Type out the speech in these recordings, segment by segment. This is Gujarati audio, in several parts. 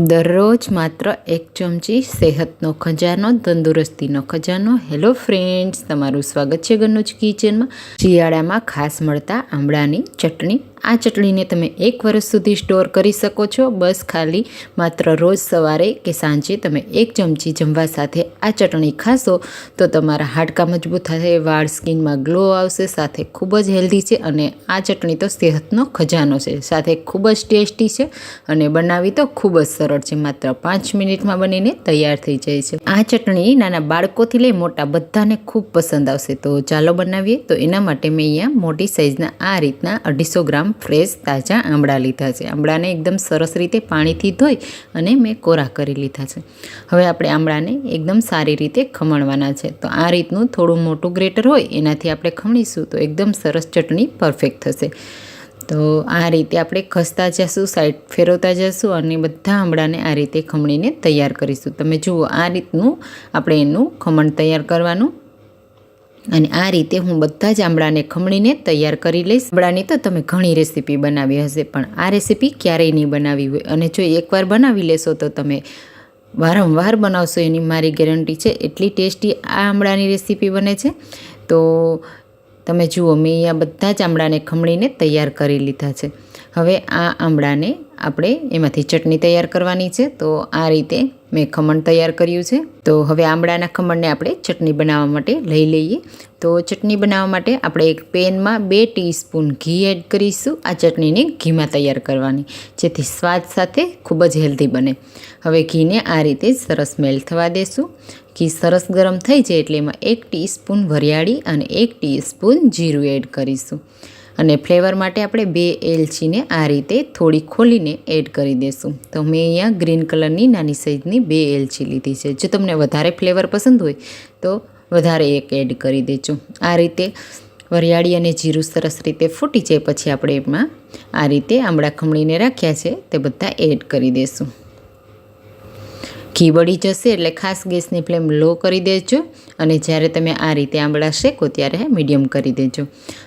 દરરોજ માત્ર એક ચમચી સેહતનો ખજાનો, તંદુરસ્તીનો ખજાનો. હેલો ફ્રેન્ડ્સ તમારું સ્વાગત છે ગનુજ કિચનમાં શિયાળામાં ખાસ મળતા આંબળાની ચટણી આ ચટણીને તમે એક વર્ષ સુધી સ્ટોર કરી શકો છો. બસ ખાલી માત્ર રોજ સવારે કે સાંજે તમે એક ચમચી જમવા સાથે આ ચટણી ખાશો તો તમારા હાડકાં મજબૂત થશે, વાળ સ્કિનમાં ગ્લો આવશે, સાથે ખૂબ જ હેલ્ધી છે અને આ ચટણી તો સેહતનો ખજાનો છે. સાથે ખૂબ જ ટેસ્ટી છે અને બનાવી તો ખૂબ જ સરળ છે. માત્ર પાંચ મિનિટમાં બનીને તૈયાર થઈ જાય છે. આ ચટણી નાના બાળકોથી લઈ મોટા બધાને ખૂબ પસંદ આવશે. તો ચાલો બનાવીએ. તો એના માટે મેં અહીંયા મોટી સાઇઝના આ રીતના અઢીસો ગ્રામ ફ્રેશ તાજા આંબળા લીધા છે. આંબળાને એકદમ સરસ રીતે પાણીથી ધોઈ અને મેં કોરા કરી લીધા છે. હવે આપણે આંબળાને એકદમ સારી રીતે ખમણવાના છે. તો આ રીતનું થોડું મોટું ગ્રેટર હોય એનાથી આપણે ખમણીશું તો એકદમ સરસ ચટણી પરફેક્ટ થશે. તો આ રીતે આપણે ખસતા જશું, સાઈડ ફેરવતા જશું અને બધા આંબળાને આ રીતે ખમણીને તૈયાર કરીશું. તમે જુઓ આ રીતનું આપણે એનું ખમણ તૈયાર કરવાનું. અને આ રીતે હું બધા જ આંબળાને ખમણીને તૈયાર કરી લઈશ. આંબળાની તો તમે ઘણી રેસીપી બનાવી હશે, પણ આ રેસીપી ક્યારેય નહીં બનાવી હોય. અને જો એકવાર બનાવી લેશો તો તમે વારંવાર બનાવશો, એની મારી ગેરંટી છે. એટલી ટેસ્ટી આ આંબળાની રેસીપી બને છે. તો તમે જુઓ, મેં અહીંયા બધા જ આંબળાને ખમણીને તૈયાર કરી લીધા છે. હવે આ આંબળાને આપણે એમાંથી ચટણી તૈયાર કરવાની છે. તો આ રીતે મેં ખમણ તૈયાર કર્યું છે. તો હવે આંબળાના ખમણને આપણે ચટણી બનાવવા માટે લઈ લઈએ. તો ચટણી બનાવવા માટે આપણે એક પેનમાં બે ટીસ્પૂન ઘી એડ કરીશું. આ ચટણીને ઘીમાં તૈયાર કરવાની, જેથી સ્વાદ સાથે ખૂબ જ હેલ્ધી બને. હવે ઘીને આ રીતે સરસ મેલ થવા દેશું. ઘી સરસ ગરમ થઈ જાય એટલે એમાં એક ટીસ્પૂન વરિયાળી અને એક ટીસ્પૂન જીરું એડ કરીશું. અને ફ્લેવર માટે આપણે બે એલચીને આ રીતે થોડી ખોલીને એડ કરી દઈશું તો મેં અહીંયા ગ્રીન કલરની નાની સાઈઝની બે એલચી લીધી છે. જો તમને વધારે ફ્લેવર પસંદ હોય, તો વધારે એક એડ કરી દેજો. આ રીતે વરિયાળી અને જીરું સરસ રીતે ફૂટી જાય પછી આપણે એમાં આ રીતે આમળા ખમણીને રાખ્યા છે તે બધા એડ કરી દઈશું ઘી બળી જશે એટલે ખાસ ગેસની ફ્લેમ લો કરી દેજો. અને જ્યારે તમે આ રીતે આંબળા શેકો ત્યારે મીડિયમ કરી દેજો.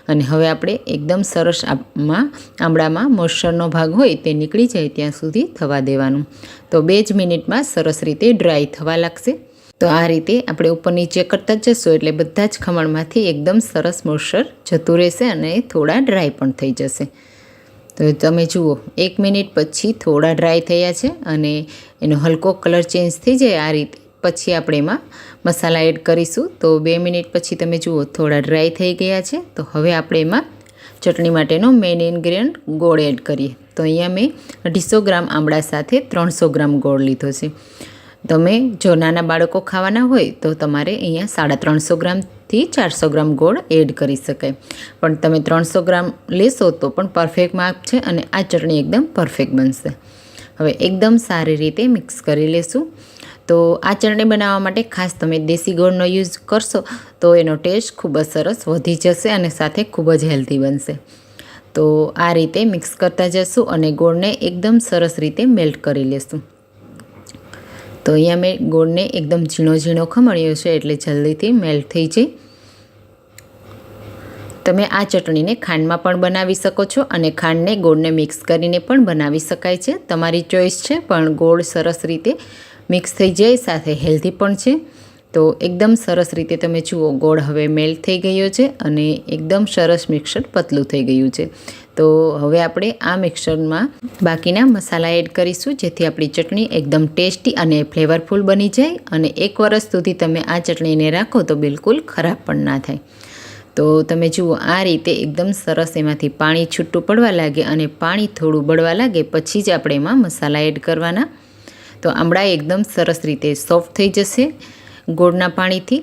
અને હવે આપણે એકદમ સરસ આમાં આંબળામાં મોઇશ્ચરનો ભાગ હોય તે નીકળી જાય ત્યાં સુધી થવા દેવાનું. તો બે જ મિનિટમાં સરસ રીતે ડ્રાય થવા લાગશે. તો આ રીતે આપણે ઉપર નીચે કરતા જશું એટલે બધા જ ખમણમાંથી એકદમ સરસ મોઇશ્ચર જતું રહેશે અને થોડા ડ્રાય પણ થઈ જશે. તો તમે જુઓ, એક મિનિટ પછી થોડા ડ્રાય થયા છે અને એનો હલકો કલર ચેન્જ થઈ જાય આ રીતે. પછી આપણે એમાં મસાલા એડ કરીશું. તો બે મિનિટ પછી તમે જુઓ, થોડા ડ્રાય થઈ ગયા છે. તો હવે આપણે એમાં ચટણી માટેનો મેઇન ઇન્ગ્રીડિયન્ટ ગોળ એડ કરીએ. તો અહીંયા મેં અઢીસો ગ્રામ આંબળા સાથે ત્રણસો ગ્રામ ગોળ લીધો છે. તમે જો નાના બાળકો ખાવાના હોય, તો તમારે અહીંયા સાડા ત્રણસો ગ્રામથી ચારસો ગ્રામ ગોળ એડ કરી શકાય. પણ તમે ત્રણસો ગ્રામ લેશો, તો પણ પરફેક્ટ માપ છે અને આ ચટણી એકદમ પરફેક્ટ બનશે. હવે એકદમ સારી રીતે મિક્સ કરી લેશું. તો આ ચટણી બનાવવા માટે ખાસ તમે દેશી ગોળનો યુઝ કરશો તો એનો ટેસ્ટ ખૂબ જ સરસ વધી જશે અને સાથે ખૂબ જ હેલ્ધી બનશે. તો આ રીતે મિક્સ કરતા જશું અને ગોળને એકદમ સરસ રીતે મેલ્ટ કરી લેશું. તો અહીંયા મેં ગોળને એકદમ ઝીણો ઝીણો ખમણ્યો છે એટલે જલ્દીથી મેલ્ટ થઈ જાય. તમે આ ચટણીને ખાંડમાં પણ બનાવી શકો છો અને ખાંડને ગોળને મિક્સ કરીને પણ બનાવી શકાય છે. તમારી ચોઈસ છે, પણ ગોળ સરસ રીતે મિક્સ થઈ જાય, સાથે હેલ્ધી પણ છે. તો એકદમ સરસ રીતે તમે જુઓ, ગોળ હવે મેલ્ટ થઈ ગયો છે અને એકદમ સરસ મિક્સર પતલું થઈ ગયું છે. તો હવે આપણે આ મિક્સરમાં બાકીના મસાલા એડ કરીશું, જેથી આપણી ચટણી એકદમ ટેસ્ટી અને ફ્લેવરફુલ બની જાય અને એક વર્ષ સુધી તમે આ ચટણીને રાખો તો બિલકુલ ખરાબ પણ ના થાય. તો તમે જુઓ, આ રીતે એકદમ સરસ એમાંથી પાણી છૂટું પડવા લાગે અને પાણી થોડું બળવા લાગે, પછી જ આપણે એમાં મસાલા એડ કરવાના. તો આમળા એકદમ સરસ રીતે સોફ્ટ થઈ જશે ગોળના પાણીથી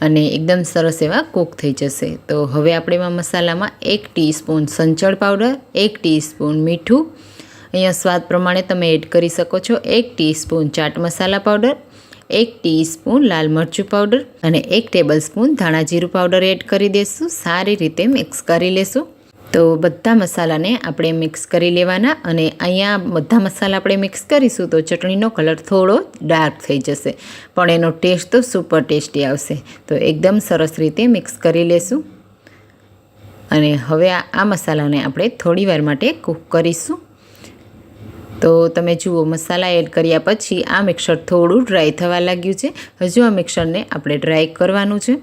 અને એકદમ સરસ એવા કૂક થઈ જશે. તો હવે આપણે એમાં મસાલામાં એક ટીસ્પૂન સંચળ પાવડર એક ટીસ્પૂન મીઠું. અહીંયા સ્વાદ પ્રમાણે તમે એડ કરી શકો છો એક ટીસ્પૂન ચાટ મસાલા પાવડર એક ટીસ્પૂન લાલ મરચું પાવડર અને એક ટેબલ સ્પૂન ધાણા જીરું પાવડર એડ કરી દઈશું સારી રીતે મિક્સ કરી લેશું. તો બધા મસાલાને આપણે મિક્સ કરી લેવાના અને અહીંયા બધા મસાલા આપણે મિક્સ કરીશું તો ચટણીનો કલર થોડો ડાર્ક થઈ જશે. પણ એનો ટેસ્ટ તો સુપર ટેસ્ટી આવશે. તો એકદમ સરસ રીતે મિક્સ કરી લેશું. અને હવે આ મસાલાને આપણે થોડી વાર માટે કૂક કરીશું. તો તમે જુઓ, મસાલા એડ કર્યા પછી આ મિક્સર થોડું ડ્રાય થવા લાગ્યું છે. હજુ આ મિક્સરને આપણે ડ્રાય કરવાનું છે.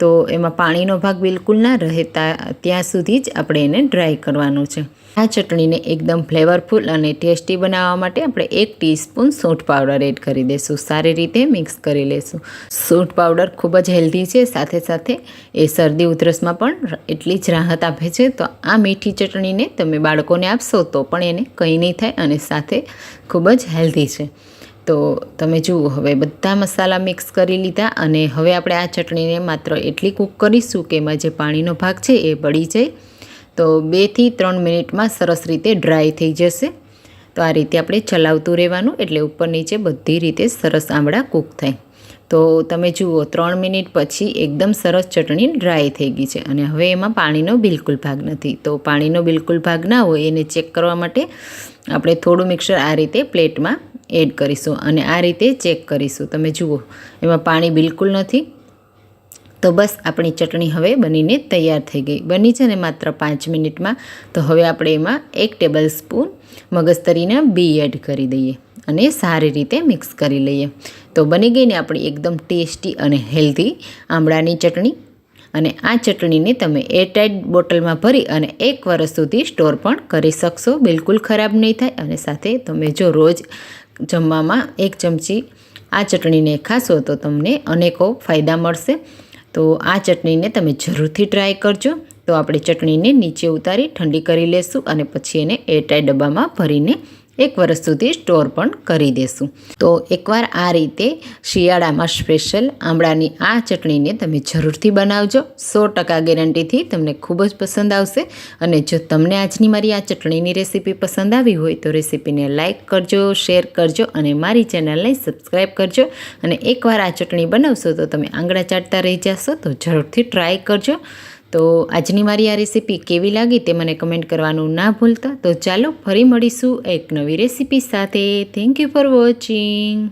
તો એમાં પાણીનો ભાગ બિલકુલ ના રહે ત્યાં સુધી જ આપણે એને ડ્રાય કરવાનું છે. આ ચટણીને એકદમ ફ્લેવરફુલ અને ટેસ્ટી બનાવવા માટે આપણે એક ટીસ્પૂન સૂંઠ પાવડર એડ કરી દઈશું સારી રીતે મિક્સ કરી લઈશું સૂંઠ પાવડર ખૂબ જ હેલ્ધી છે, સાથે સાથે એ શરદી ઉધરસમાં પણ એટલી જ રાહત આપે છે. તો આ મીઠી ચટણીને તમે બાળકોને આપશો તો પણ એને કંઈ નહીં થાય અને સાથે ખૂબ જ હેલ્ધી છે. તો તમે જુઓ, હવે બધા મસાલા મિક્સ કરી લીધા અને હવે આપણે આ ચટણીને માત્ર એટલી કૂક કરીશું કે એમાં જે પાણીનો ભાગ છે એ બળી જાય. તો બેથી ત્રણ મિનિટમાં સરસ રીતે ડ્રાય થઈ જશે. તો આ રીતે આપણે ચલાવતું રહેવાનું એટલે ઉપર નીચે બધી રીતે સરસ આંબળા કૂક થાય. તો તમે જુઓ, ત્રણ મિનિટ પછી એકદમ સરસ ચટણી ડ્રાય થઈ ગઈ છે અને હવે એમાં પાણીનો બિલકુલ ભાગ નથી. તો પાણીનો બિલકુલ ભાગ ના હોય એને ચેક કરવા માટે આપણે થોડું મિક્સર આ રીતે પ્લેટમાં એડ કરીશું અને આ રીતે ચેક કરીશું. તમે જુઓ, એમાં પાણી બિલકુલ નથી. તો બસ આપણી ચટણી હવે બનીને તૈયાર થઈ ગઈ. બની છે ને માત્ર પાંચ મિનિટમાં. તો હવે આપણે એમાં એક ટેબલ સ્પૂન મગજતરીના બી એડ કરી દઈએ અને સારી રીતે મિક્સ કરી લઈએ. તો બની ગઈ ને આપણી એકદમ ટેસ્ટી અને હેલ્ધી આમળાની ચટણી. અને આ ચટણીને તમે એરટાઇટ બોટલમાં ભરી અને એક વર્ષ સુધી સ્ટોર પણ કરી શકશો. બિલકુલ ખરાબ નહીં થાય અને સાથે તમે જો રોજ જમવામાં એક ચમચી આ ચટણીને ખાશો તો તમને અનેકો ફાયદા મળશે. તો આ ચટણીને તમે જરૂરથી ટ્રાય કરજો. તો આપણે ચટણીને નીચે ઉતારી ઠંડી કરી લેશું અને પછી એને એરટાઈ ડબ્બામાં ભરીને એક વર્ષ સુધી સ્ટોર પણ કરી દેશું. તો એકવાર આ રીતે શિયાળામાં સ્પેશિયલ આમળાની આ ચટણીને તમે જરૂરથી બનાવજો. સો ટકા ગેરંટીથી તમને ખૂબ જ પસંદ આવશે અને જો તમને આજની મારી આ ચટણીની રેસીપી પસંદ આવી હોય તો રેસીપીને લાઇક કરજો, શેર કરજો અને મારી ચેનલને સબસ્ક્રાઈબ કરજો. અને એકવાર આ ચટણી બનાવશો તો તમે આંગળા ચાટતા રહી જશો તો જરૂરથી ટ્રાય કરજો. તો આજની મારી આ રેસીપી કેવી લાગી તે મને કમેન્ટ કરવાનું ના ભૂલતા. તો ચાલો ફરી મળીશું એક નવી રેસીપી સાથે. Thank you for watching